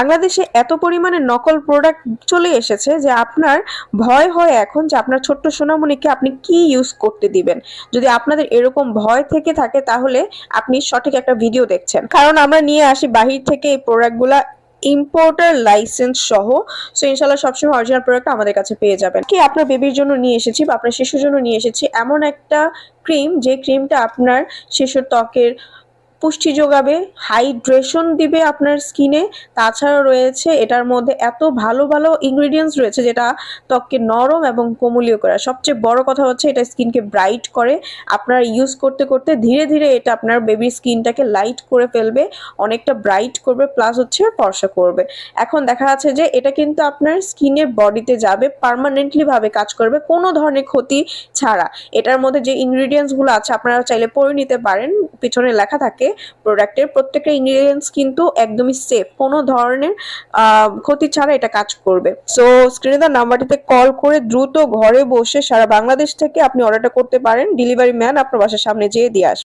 বাংলাদেশে এত পরিমাণে নকল প্রোডাক্ট চলে এসেছে যে আপনার ভয় হয় এখন যে আপনার ছোট্ট সোনামণিকে আপনি কি ইউজ করতে দিবেন। যদি আপনাদের এরকম ভয় থেকে থাকে তাহলে আপনি সঠিক একটা ভিডিও দেখছেন। কারণ আমরা নিয়ে আসি বাহির থেকে এই প্রোডাক্টগুলা ইম্পোর্টার লাইসেন্স সহ। সো ইনশাল্লাহ সবসময় অরিজিনাল প্রোডাক্ট আমাদের কাছে পেয়ে যাবেন। কি আপনার বেবির জন্য নিয়ে এসেছি বা আপনার শিশুর জন্য নিয়ে এসেছি এমন একটা ক্রিম যে ক্রিমটা আপনার শিশুর ত্বকের পুষ্টি যোগাবে হাইড্রেশন দিবে আপনার স্কিনে তাছাড়া রয়েছে এটার মধ্যে এত ভালো ভালো ইনগ্রেডিয়েন্টস রয়েছে যেটা ত্বককে নরম এবং কোমলীয় করে সবচেয়ে বড় কথা হচ্ছে এটা স্কিনকে ব্রাইট করে। আপনার ইউজ করতে করতে ধীরে ধীরে এটা আপনার বেবির স্কিনটাকে লাইট করে ফেলবে, অনেকটা ব্রাইট করবে প্লাস হচ্ছে ফর্সা করবে। এখন দেখা যাচ্ছে যে এটা কিন্তু আপনার স্কিনের বডিতে যাবে পার্মানেন্টলি ভাবে কাজ করবে, কোনো ধরনের ক্ষতি ছাড়া। এটার মধ্যে যে ইনগ্রিডিয়েন্টসগুলো আছে, আপনারা চাইলে পড়ে নিতে পারেন, পিছনে লেখা থাকে প্রোডাক্টের প্রত্যেকটা ইনগ্রিডিয়েন্টস কিন্তু একদমই সেফ কোনো ধরনের ক্ষতি ছাড়া এটা কাজ করবে। সো স্ক্রিনে তার নাম্বারটিতে কল করে দ্রুত ঘরে বসে সারা বাংলাদেশ থেকে আপনি অর্ডারটা করতে পারেন। ডেলিভারি ম্যান আপনার বাসার সামনে যেয়ে দিয়ে আসবে।